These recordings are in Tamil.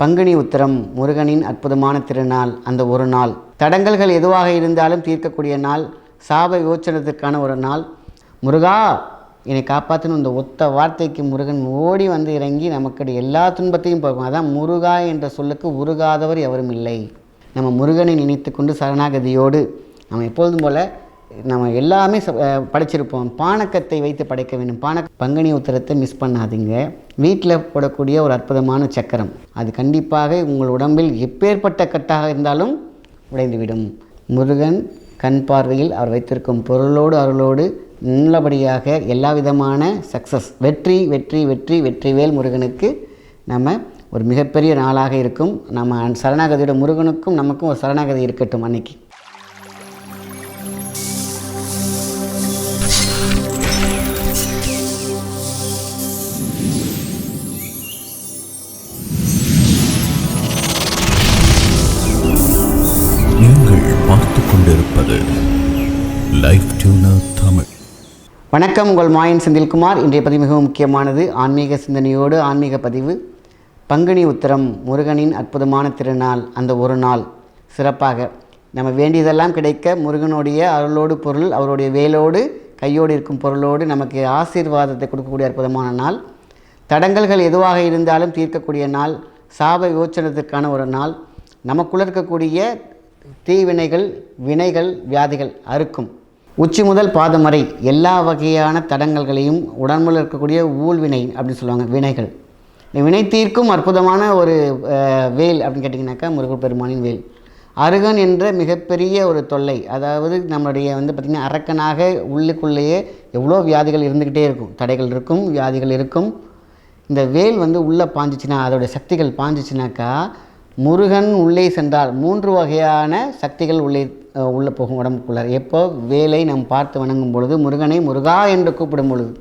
பங்குனி உத்திரம் முருகனின் அற்புதமான திருநாள் அந்த ஒரு நாள். தடங்கல்கள் எதுவாக இருந்தாலும் தீர்க்கக்கூடிய நாள் சாப விமோச்சனத்திற்கான ஒரு நாள். முருகா என்னை காப்பாற்றணும் இந்த ஒத்த வார்த்தைக்கு முருகன் ஓடி வந்து இறங்கி நமக்கு எல்லா துன்பத்தையும் போகும் அதான் முருகா என்ற சொல்லுக்கு உருகாதவர் எவரும் இல்லை. நம்ம முருகனை நினைத்து கொண்டு சரணாகதியோடு நம்ம எப்பொழுதும் போல நம்ம எல்லாமே ச- படைச்சிருப்போம். பானக்கத்தை வைத்து படைக்க வேண்டும். பான பங்குனி உத்தரத்தை மிஸ் பண்ணாதீங்க. வீட்டில் போடக்கூடிய ஒரு அற்புதமான சக்கரம். அது கண்டிப்பாக உங்கள் உடம்பில் எப்பேற்பட்ட கட்டாக இருந்தாலும் உடைந்துவிடும். முருகன் கண் பார்வையில் அவர் வைத்திருக்கும் பொருளோடு அருளோடு நல்லபடியாக எல்லா விதமான சக்ஸஸ் வெற்றி வெற்றி வெற்றி வெற்றிவேல் முருகனுக்கு நம்ம ஒரு மிகப்பெரிய நாளாக இருக்கும். நம்ம சரணாகதியோட முருகனுக்கும் நமக்கும் ஒரு சரணாகதி இருக்கட்டும் அன்னைக்கு. தமிழ் வணக்கம் உங்கள் மாயன் செந்தில்குமார். இன்றைய பதிவு மிகவும் முக்கியமானது. ஆன்மீக சிந்தனையோடு ஆன்மீக பதிவு. பங்குனி உத்திரம் முருகனின் அற்புதமான திருநாள் அந்த ஒரு நாள். சிறப்பாக நம்ம வேண்டியதெல்லாம் கிடைக்க முருகனுடைய அருளோடு பொருள் அவருடைய வேலோடு கையோடு இருக்கும் பொருளோடு நமக்கு ஆசீர்வாதத்தை கொடுக்கக்கூடிய அற்புதமான நாள். தடங்கல்கள் எதுவாக இருந்தாலும் தீர்க்கக்கூடிய நாள். சாப விமோச்சனத்திற்கான ஒரு நாள். நமக்குள்ள இருக்கக்கூடிய தீவினைகள் வினைகள் வியாதிகள் அறுக்கும். உச்சி முதல் பாதம் வரை எல்லா வகையான தடங்கல்களையும் உடம்புல இருக்கக்கூடிய ஊழ்வினை அப்படின்னு சொல்லுவாங்க வினைகள். இந்த வினை தீர்க்கும் அற்புதமான ஒரு வேல் அப்படின்னு கேட்டிங்கனாக்கா முருகர் பெருமானின் வேல். அருகன் என்ற மிகப்பெரிய ஒரு தொல்லை. அதாவது நம்மளுடைய வந்து பார்த்திங்கன்னா அரக்கனாக உள்ளுக்குள்ளேயே எவ்வளோ வியாதிகள் இருந்துக்கிட்டே இருக்கும். தடைகள் இருக்கும் வியாதிகள் இருக்கும். இந்த வேல் வந்து உள்ளே பாஞ்சிச்சுன்னா அதோடைய சக்திகள் பாஞ்சிச்சுனாக்கா முருகன் உள்ளே சென்றால் மூன்று வகையான சக்திகள் உள்ளே உள்ளே போகும் உடம்புக்குள்ளார். எப்போ? வேலை நாம் பார்த்து வணங்கும் பொழுது முருகனை முருகா என்று கூப்பிடும் பொழுது.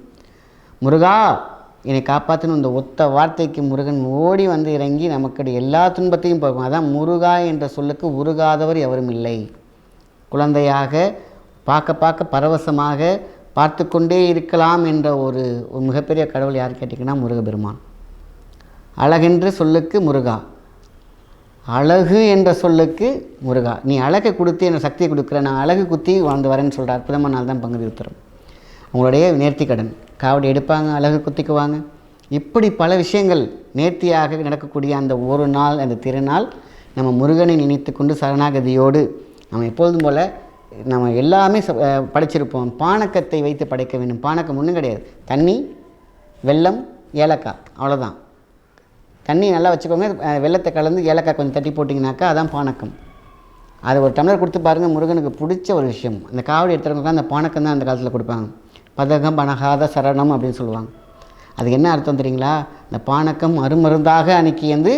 முருகா என்னை காப்பாற்றணும் இந்த ஒத்த வார்த்தைக்கு முருகன் ஓடி வந்து இறங்கி நமக்கு எல்லா துன்பத்தையும் போகும். அதான் முருகா என்ற சொல்லுக்கு உருகாதவர் எவரும் இல்லை. குழந்தையாக பார்க்க பார்க்க பரவசமாக பார்த்து கொண்டே இருக்கலாம் என்ற ஒரு மிகப்பெரிய கடவுள் யார் கேட்டிங்கன்னா முருகபெருமான் அழகென்று சொல்லுக்கு முருகா. அழகு என்ற சொல்லுக்கு முருகா. நீ அழகை கொடுத்து எனக்கு சக்தியை கொடுக்குற நான் அழகு குத்தி வாழ்ந்து வரேன்னு சொல்கிற அற்புதமான நாள் தான் பங்கு உத்தரம். அவங்களுடைய நேர்த்தி கடன். காவடி எடுப்பாங்க அழகு குத்திக்குவாங்க. இப்படி பல விஷயங்கள் நேர்த்தியாக நடக்கக்கூடிய அந்த ஒரு நாள் அந்த திருநாள் நம்ம முருகனை நினைத்து கொண்டு சரணாகதியோடு நம்ம எப்பொழுதும் போல் நம்ம எல்லாமே ச- படைச்சிருப்போம். பானக்கத்தை வைத்து படைக்க வேண்டும். பானக்கம் ஒன்றும் கிடையாது. தண்ணி வெள்ளம் ஏலக்காய். அவ்வளோதான் தண்ணி நல்லா வச்சுக்கோங்க. வெள்ளத்தை கலந்து ஏலக்காய் கொஞ்சம் தட்டி போட்டிங்கனாக்கா அதான் பானக்கம். அது ஒரு டம்ளர் கொடுத்து பாருங்கள் முருகனுக்கு பிடிச்ச ஒரு விஷயம். அந்த காவடி எடுத்துறவங்க அந்த பானக்கம் தான் அந்த காலத்தில் கொடுப்பாங்க. பதகம் பணகாத சரணம் அப்படின்னு சொல்லுவாங்க. அதுக்கு என்ன அர்த்தம் தெரியுங்களா? இந்த பானக்கம் அருமருந்தாக அன்னைக்கு வந்து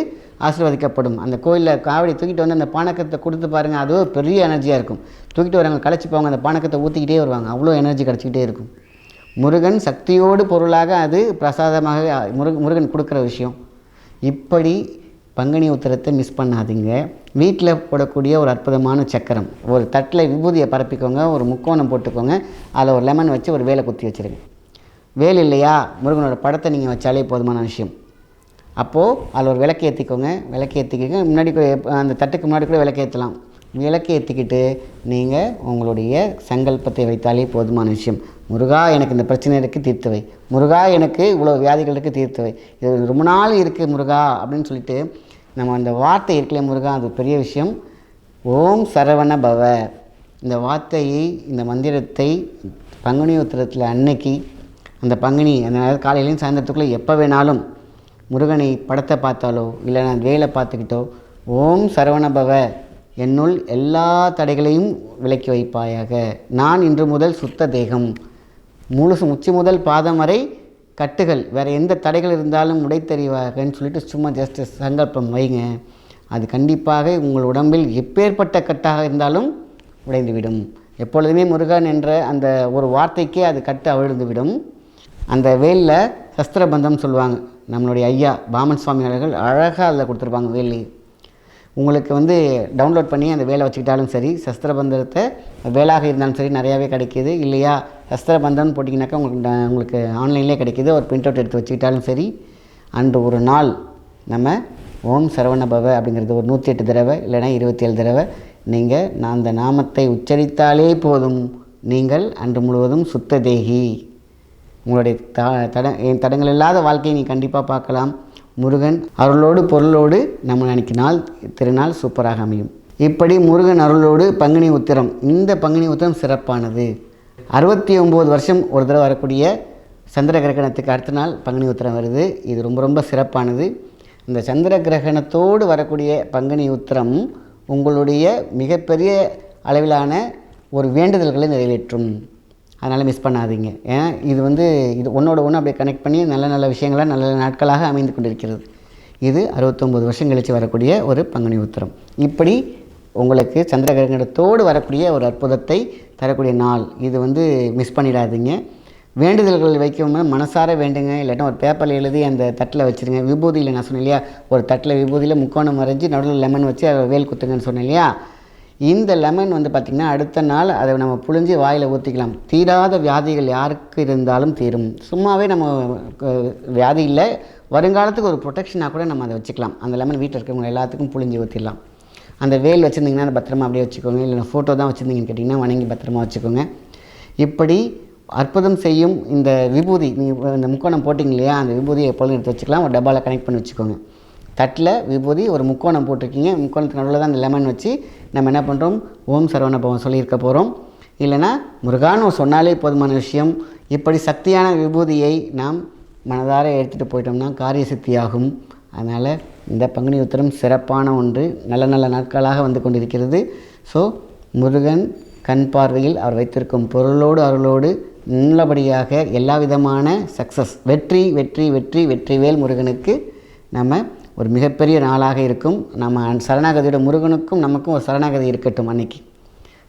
ஆசீர்வதிக்கப்படும். அந்த கோயிலில் காவடி தூக்கிட்டு வந்து அந்த பானக்கத்தை கொடுத்து பாருங்கள் அது ஒரு பெரிய எனர்ஜியாக இருக்கும். தூக்கிட்டு வரவங்க களைச்சி போவாங்க அந்த பானக்கத்தை ஊற்றிக்கிட்டே வருவாங்க. அவ்வளோ எனர்ஜி கிடச்சிக்கிட்டே இருக்கும். முருகன் சக்தியோடு பொருளாக அது பிரசாதமாக முருகன் முருகன் கொடுக்குற விஷயம். இப்படி பங்குனி உத்திரத்தை மிஸ் பண்ணாதீங்க. வீட்டில் போடக்கூடிய ஒரு அற்புதமான சக்கரம். ஒரு தட்டில் விபூதியை பரப்பிக்கோங்க ஒரு முக்கோணம் போட்டுக்கோங்க அதில் ஒரு லெமன் வச்சு ஒரு வேலை குத்தி வச்சுருங்க. வேல் இல்லையா? முருகனோட படத்தை நீங்கள் வச்சாலே போதுமான விஷயம். அப்போது அதில் ஒரு விளக்கு ஏற்றிக்கோங்க விளக்கு ஏற்றிக்கோங்க முன்னாடி கூட- அந்த தட்டுக்கு முன்னாடி கூட விளக்கு ஏற்றலாம் விளக்கு ஏற்றிக்கிட்டு நீங்கள் உங்களுடைய சங்கல்பத்தை வைத்தாலே போதுமான விஷயம். முருகா எனக்கு இந்த பிரச்சனை இருக்குது தீர்த்துவை முருகா எனக்கு இவ்வளோ வியாதிகள் இருக்குது வை. இது ரொம்ப நாள் இருக்குது முருகா அப்படின்னு சொல்லிட்டு நம்ம அந்த வார்த்தை இருக்கலையே முருகா அது பெரிய விஷயம். ஓம் சரவண பவ. இந்த வார்த்தையை இந்த மந்திரத்தை பங்குனி உத்திரத்தில் அன்னைக்கு அந்த பங்குனி அந்த காலையிலையும் சாயந்தரத்துக்குள்ளே எப்போ வேணாலும் முருகனை படத்தை பார்த்தாலோ இல்லை நான் வேலை பார்த்துக்கிட்டோ ஓம் சரவண பவ. என்னுள் எல்லா தடைகளையும் விலக்கி வைப்பாயாக. நான் இன்று முதல் சுத்த தேகம். முழுசு உச்சி முதல் பாதம் வரை கட்டுகள். வேறு எந்த தடைகள் இருந்தாலும் உடைத்தறிவாகன்னு சொல்லிட்டு சும்மா ஜஸ்ட் சங்கல்பம் வைங்க. அது கண்டிப்பாக உங்கள் உடம்பில் எப்பேற்பட்ட கட்டாக இருந்தாலும் உடைந்துவிடும். எப்பொழுதுமே முருகன் என்ற அந்த ஒரு வார்த்தைக்கே அது கட்டு அவிழ்ந்துவிடும். அந்த வேலில் சஸ்திரபந்தம் சொல்லுவாங்க. நம்மளுடைய ஐயா பாமன் சுவாமி அவர்கள் அழகாக அதில் கொடுத்துருப்பாங்க வேலி உங்களுக்கு வந்து டவுன்லோட் பண்ணி அந்த வேலை வச்சுக்கிட்டாலும் சரி சஸ்திரபந்தத்தை வேலாக இருந்தாலும் சரி நிறையாவே கிடைக்கிது. இல்லையா? சஸ்திரபந்தம்னு போட்டிங்கனாக்கா உங்களுக்கு உங்களுக்கு ஆன்லைன்லேயே கிடைக்கிது. ஒரு பிரிண்ட் அவுட் எடுத்து வச்சுக்கிட்டாலும் சரி அன்று ஒரு நாள் நம்ம ஓம் சரவணபவ அப்படிங்கிறது ஒரு நூற்றி எட்டு தடவை இல்லைன்னா இருபத்தி ஏழு தடவை நீங்கள் நான் அந்த நாமத்தை உச்சரித்தாலே போதும். நீங்கள் அன்று முழுவதும் சுத்த தேகி உங்களுடைய த தட என் தடங்கள் இல்லாத வாழ்க்கையை நீ கண்டிப்பாக பார்க்கலாம். முருகன் அருளோடு பொருளோடு நம்ம அன்னைக்கு நாள் திருநாள் சூப்பராக அமையும். இப்படி முருகன் அருளோடு பங்குனி உத்திரம் இந்த பங்குனி உத்திரம் சிறப்பானது. அறுபத்தி ஒம்பது வருஷம் ஒரு தடவை வரக்கூடிய சந்திர கிரகணத்துக்கு அடுத்த நாள் பங்குனி உத்திரம் வருது. இது ரொம்ப ரொம்ப சிறப்பானது. இந்த சந்திர கிரகணத்தோடு வரக்கூடிய பங்குனி உத்திரம் உங்களுடைய மிகப்பெரிய அளவிலான ஒரு வேண்டுதல்களை நிறைவேற்றும். அதனால் மிஸ் பண்ணாதீங்க. ஏன்னா இது வந்து இது ஒன்றோட ஒன்று அப்படியே கனெக்ட் பண்ணி நல்ல நல்ல விஷயங்களாக நல்ல நல்ல நாட்களாக அமைந்து கொண்டிருக்கிறது. இது அறுபத்தொம்போது வருஷம் கழித்து வரக்கூடிய ஒரு பங்குனி உத்திரம். இப்படி உங்களுக்கு சந்திர கிரகணத்தோடு வரக்கூடிய ஒரு அற்புதத்தை தரக்கூடிய நாள். இது வந்து மிஸ் பண்ணிடாதீங்க. வேண்டுதல்கள் வைக்கணும்னா மனசார வேண்டுங்க. இல்லாட்டா ஒரு பேப்பரில் எழுதி அந்த தட்டில் வச்சுருங்க. விபூதியில் நான் சொன்னேன் இல்லையா? ஒரு தட்டில் விபூதியில் முக்கோணம் வரைஞ்சி நடுவில் லெமன் வச்சு அதை வேல் குத்துங்கன்னு சொன்னேன் இல்லையா? இந்த லெமன் வந்து பார்த்திங்கன்னா அடுத்த நாள் அதை நம்ம புழிஞ்சு வாயில் ஊற்றிக்கலாம் தீராத வியாதிகள் யாருக்கு இருந்தாலும் தீரும். சும்மாவே நம்ம வியாதி இல்லை வருங்காலத்துக்கு ஒரு ப்ரொடெக்ஷனாக கூட நம்ம அதை வச்சுக்கலாம். அந்த லெமன் வீட்டில் இருக்கிறவங்க எல்லாத்துக்கும் புழிஞ்சு ஊற்றிடலாம் அந்த வேல் வச்சுருந்திங்கன்னா அதை பத்திரமா அப்படியே வச்சுக்கோங்க. இல்லை ஃபோட்டோ தான் வச்சுருந்தீங்கன்னு கேட்டிங்கன்னா வணங்கி பத்திரமா வச்சுக்கோங்க. இப்படி அற்புதம் செய்யும் இந்த விபூதி நீங்கள் இந்த முக்கோணம் போட்டிங்க இல்லையா? அந்த விபூதியை எப்பொழுதும் எடுத்து வச்சுக்கலாம். ஒரு டப்பாவில் கனெக்ட் பண்ணி வச்சுக்கோங்க. தட்டில் விபூதி ஒரு முக்கோணம் போட்டிருக்கீங்க. முக்கோணத்துக்கு நடுவில் தான் அந்த லெமன் வச்சு நம்ம என்ன பண்ணுறோம் ஓம் சரவண பவன் சொல்லியிருக்க போகிறோம் இல்லைன்னா முருகான்னு சொன்னாலே போதுமான விஷயம். இப்படி சக்தியான விபூதியை நாம் மனதார எடுத்துகிட்டு போயிட்டோம்னா காரிய சித்தியாகும் அதனால் இந்த பங்குனி உத்திரம் சிறப்பான ஒன்று. நல்ல நல்ல நாட்களாக வந்து கொண்டிருக்கிறது. ஸோ முருகன் கண் பார்வையில் அவர் வைத்திருக்கும் பொருளோடு அருளோடு நல்லபடியாக எல்லா விதமான சக்ஸஸ் வெற்றி வெற்றி வெற்றி வெற்றிவேல் முருகனுக்கு நம்ம ஒரு மிகப்பெரிய நாளாக இருக்கும். நம்ம சரணாகதியோட முருகனுக்கும் நமக்கும் ஒரு சரணாகதி இருக்கட்டும் அன்னைக்கு.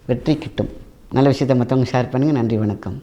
வெற்றி கிட்டும். நல்ல விஷயத்தை மற்றவங்க ஷேர் பண்ணுங்கள் நன்றி வணக்கம்.